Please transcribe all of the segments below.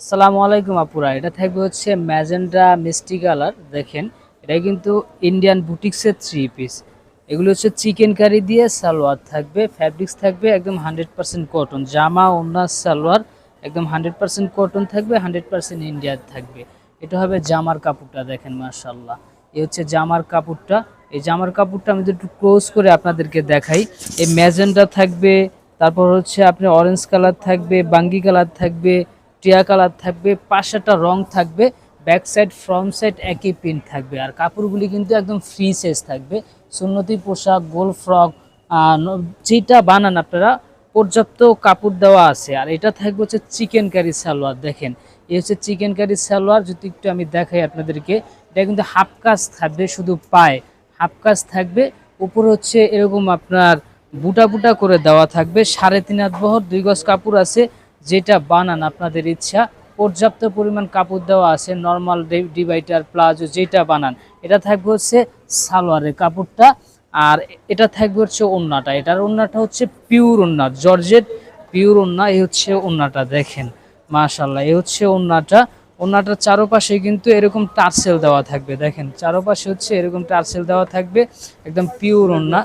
আসসালামু আলাইকুম আপুরা, এটা থাকবে হচ্ছে ম্যাজেন্ডা মিষ্টি কালার, দেখেন, এটা কিন্তু ইন্ডিয়ান বুটিক্সের থ্রি পিস এগুলো হচ্ছে চিকেন কারি দিয়ে সালোয়ার থাকবে ফ্যাব্রিক্স থাকবে একদম হান্ড্রেড পার্সেন্ট কটন জামা ওনার সালোয়ার, একদম হান্ড্রেড পার্সেন্ট কটন থাকবে হান্ড্রেড পার্সেন্ট ইন্ডিয়ার থাকবে। এটা হবে জামার কাপড়টা, দেখেন মার্শাল্লাহ এ হচ্ছে জামার কাপড়টা। এই জামার কাপড়টা আমি একটু ক্লোজ করে আপনাদেরকে দেখাই, এই ম্যাজেন্ডা থাকবে, তারপর হচ্ছে আপনি অরেঞ্জ কালার থাকবে, বাঙ্গি কালার থাকবে টিয়া কালার থাকবে পাঁচটা রং থাকবে ব্যাক সাইড ফ্রন্ট সাইড একই প্রিন্ট থাকবে। আর কাপড়গুলি কিন্তু একদম ফ্রি সাইজ থাকবে। সুন্নতি পোশাক, গোল ফ্রক যেটা বানান আপনারা, পর্যাপ্ত কাপড় দেওয়া আছে। আর এটা থাকবে হচ্ছে চিকেন কারি সালোয়ার, দেখেন। এই হচ্ছে চিকেন কারি সালোয়ার, যদি একটু আমি দেখাই আপনাদেরকে, এটা কিন্তু হাফ কাজ থাকবে, শুধু পায়ে। হাফ কাজ থাকবে, উপরে হচ্ছে এরকম আপনার বুটা বুটা করে দেওয়া থাকবে, সাড়ে তিন হাত বহর, দুই গজ কাপড় আছে যেটা বানান আপনাদের ইচ্ছা। পর্যাপ্ত পরিমাণ কাপড় দেওয়া আছে নর্মাল ডিভাইডার প্লাজো যেটা বানান। এটা থাকবে হচ্ছে সালোয়ারের কাপড়টা আর এটা থাকবে হচ্ছে ওন্নাটা। এটার ওন্নাটা হচ্ছে পিওর ওন্না, জর্জেট পিওর ওন্না, এই হচ্ছে ওন্নাটা দেখেন। মাশাল্লাহ এই হচ্ছে ওন্নাটা। ওন্নাটার চারোপাশে কিন্তু এরকম টার্সেল দেওয়া থাকবে, দেখেন। চারোপাশে হচ্ছে এরকম টার্সেল দেওয়া থাকবে, একদম পিওর ওন্না।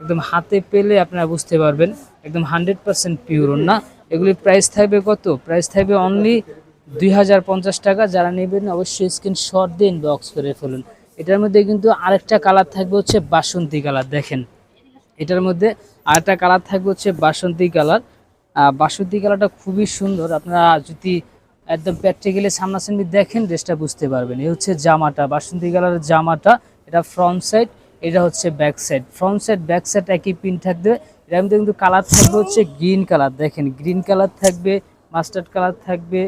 একদম হাতে পেলে আপনারা বুঝতে পারবেন, একদম হান্ড্রেড পার্সেন্ট পিওর ওন্না। এগুলির প্রাইস থাকবে কত? প্রাইস থাকবে অনলি দুই হাজার পঞ্চাশ টাকা। যারা নেবেন অবশ্যই স্ক্রিন শট দিয়ে ইনবক্স করে ফেলুন। এটার মধ্যে কিন্তু আরেকটা কালার থাকবে হচ্ছে বাসন্তী কালার দেখেন। এটার মধ্যে আরেকটা কালার থাকবে হচ্ছে বাসন্তী কালার বাসন্তী কালারটা খুবই সুন্দর। আপনারা যদি একদম প্র্যাকটিক্যালি সামনাসামনি দেখেন ড্রেসটা বুঝতে পারবেন। এই হচ্ছে জামাটা, বাসন্তী কালারের জামাটা। এটা ফ্রন্ট সাইড এটা হচ্ছে back side front side back side একই পিন থাকবে। এর কিন্তু কালার থাকবে হচ্ছে গ্রিন কালার দেখেন গ্রিন কালার থাকবে মাস্টার্ড কালার থাকবে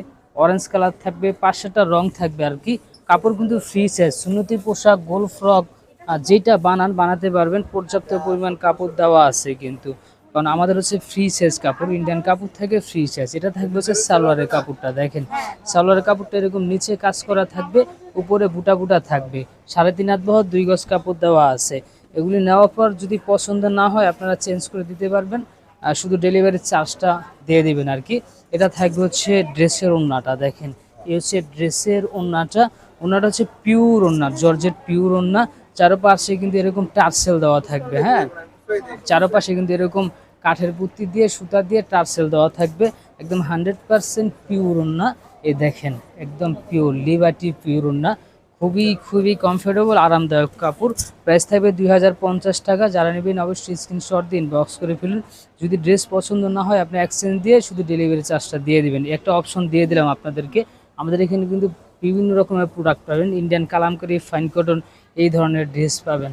অরেঞ্জ কালার থাকবে, পাঁচশোটা রং থাকবে আর কি। কাপড় কিন্তু ফ্রি সাইজ সুন্নতি পোশাক গোল ফ্রক আর যেটা বানান, বানাতে পারবেন। পর্যাপ্ত পরিমাণ কাপড় দেওয়া আছে কিন্তু। কারণ আমাদের হচ্ছে ফ্রি সাইজ কাপড় ইন্ডিয়ান কাপড় থাকে ফ্রি সাইজ এটা থাকবে হচ্ছে সালোয়ারের কাপড়টা, দেখেন। সালোয়ারের কাপড়টা এরকম নিচে কাজ করা থাকবে, উপরে বুটা বুটা থাকবে। সাড়ে তিন হাত বহর দুই গজ কাপড় দেওয়া আছে। এগুলি নেওয়ার পর যদি পছন্দ না হয়, আপনারা চেঞ্জ করে দিতে পারবেন। আর শুধু ডেলিভারি চার্জটা দিয়ে দিবেন আর কি। এটা থাকবে হচ্ছে ড্রেসের ওন্নাটা দেখেন। এ হচ্ছে ড্রেসের ওন্নাটা ওন্নাটা হচ্ছে পিওর ওন্না জর্জেট পিওর ওন্না চারপাশে কিন্তু এরকম টার্সেল দেওয়া থাকবে হ্যাঁ? চারপাশে কিন্তু এরকম কাঠের পুঁতি দিয়ে, সুতা দিয়ে টার্সেল দেওয়া থাকবে। একদম হান্ড্রেড পারসেন্ট পিওর ওন্না এ দেখেন, একদম পিওর লিবার্টি পিওর ওন্না খুবই খুবই কমফোর্টেবল আরামদায়ক কাপড়। প্রাইস থাকবে দুই হাজার পঞ্চাশ টাকা। যারা নেবেন অবশ্যই স্ক্রিনশট দিন বক্স করে ফেলুন। যদি ড্রেস পছন্দ না হয়, আপনি এক্সচেঞ্জ দিয়ে শুধু ডেলিভারি চার্জটা দিয়ে দেবেন। একটা অপশন দিয়ে দিলাম আপনাদেরকে। আমাদের এখানে কিন্তু বিভিন্ন রকমের প্রোডাক্ট পাবেন। ইন্ডিয়ান কালামকারি ফাইন কটন এই ধরনের ড্রেস পাবেন।